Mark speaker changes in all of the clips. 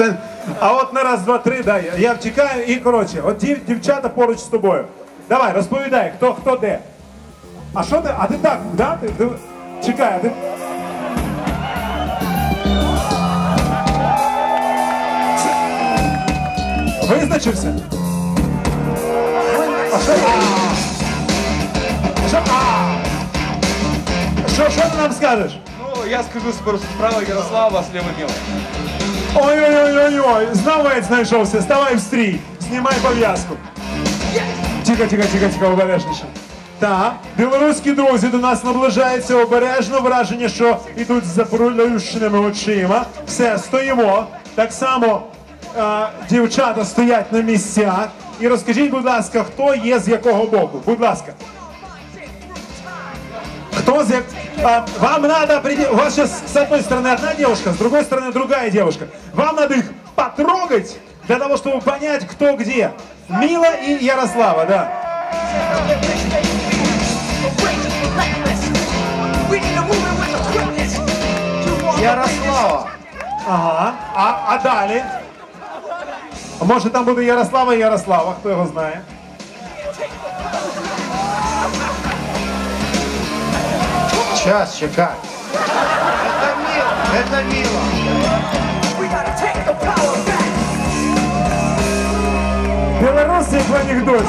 Speaker 1: Ще- А от на раз, два, три, да, я- втікаю і коротше, от дів, дівчата поруч з тобою. Давай, розповідай, хто хто де. А що ти? А ти так, да? Ти, ти... Чекай, а ти. Визначився? А що? А! Що? А! Що, що ти нам скажеш?
Speaker 2: Ну, я скажу справа Ярослава, слева Мила.
Speaker 1: Ой-ой-ой-ой, знавець знайшовся, ставай в стрій, знімай пов'язку. Тихо, тихо, тихо, тихо, обережніше. Так, білоруські друзі до нас наближаються обережно, враження, що йдуть з заплющеними очима. Все, стоїмо. Так само е, дівчата стоять на місцях. І розкажіть, будь ласка, хто є з якого боку? Будь ласка. Кто за... а, вам надо определить... У вас сейчас с одной стороны одна девушка, с другой стороны другая девушка. Вам надо их потрогать для того, чтобы понять, кто где. Мила и Ярослава, да.
Speaker 2: Ярослава.
Speaker 1: Ага. А, а далі? А може там буде Ярослава і Ярослава, хто його знає?
Speaker 3: Час, чекай. Это мило, это мило.
Speaker 1: Белорусы в анекдоте.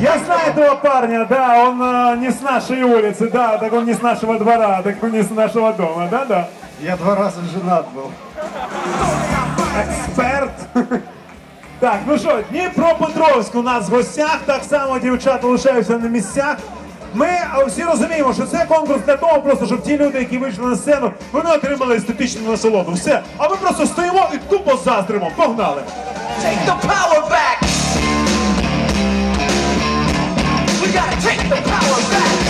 Speaker 1: Я знаю этого парня, да, он э, не с нашей улицы, да, так он не с нашего двора, так он не с нашего дома, да, да.
Speaker 3: Я два раза женат был.
Speaker 1: Експерт. Так, ну що, Дніпропетровськ у нас в гостях, так само дівчата лишаються на місцях. Ми всі розуміємо, що це конкурс для того, просто щоб ті люди, які вийшли на сцену, вони отримали естетичну насолоду. Все. А ми просто стоїмо і тупо заздримо. Погнали!
Speaker 4: Take the power back. We gotta take the power back.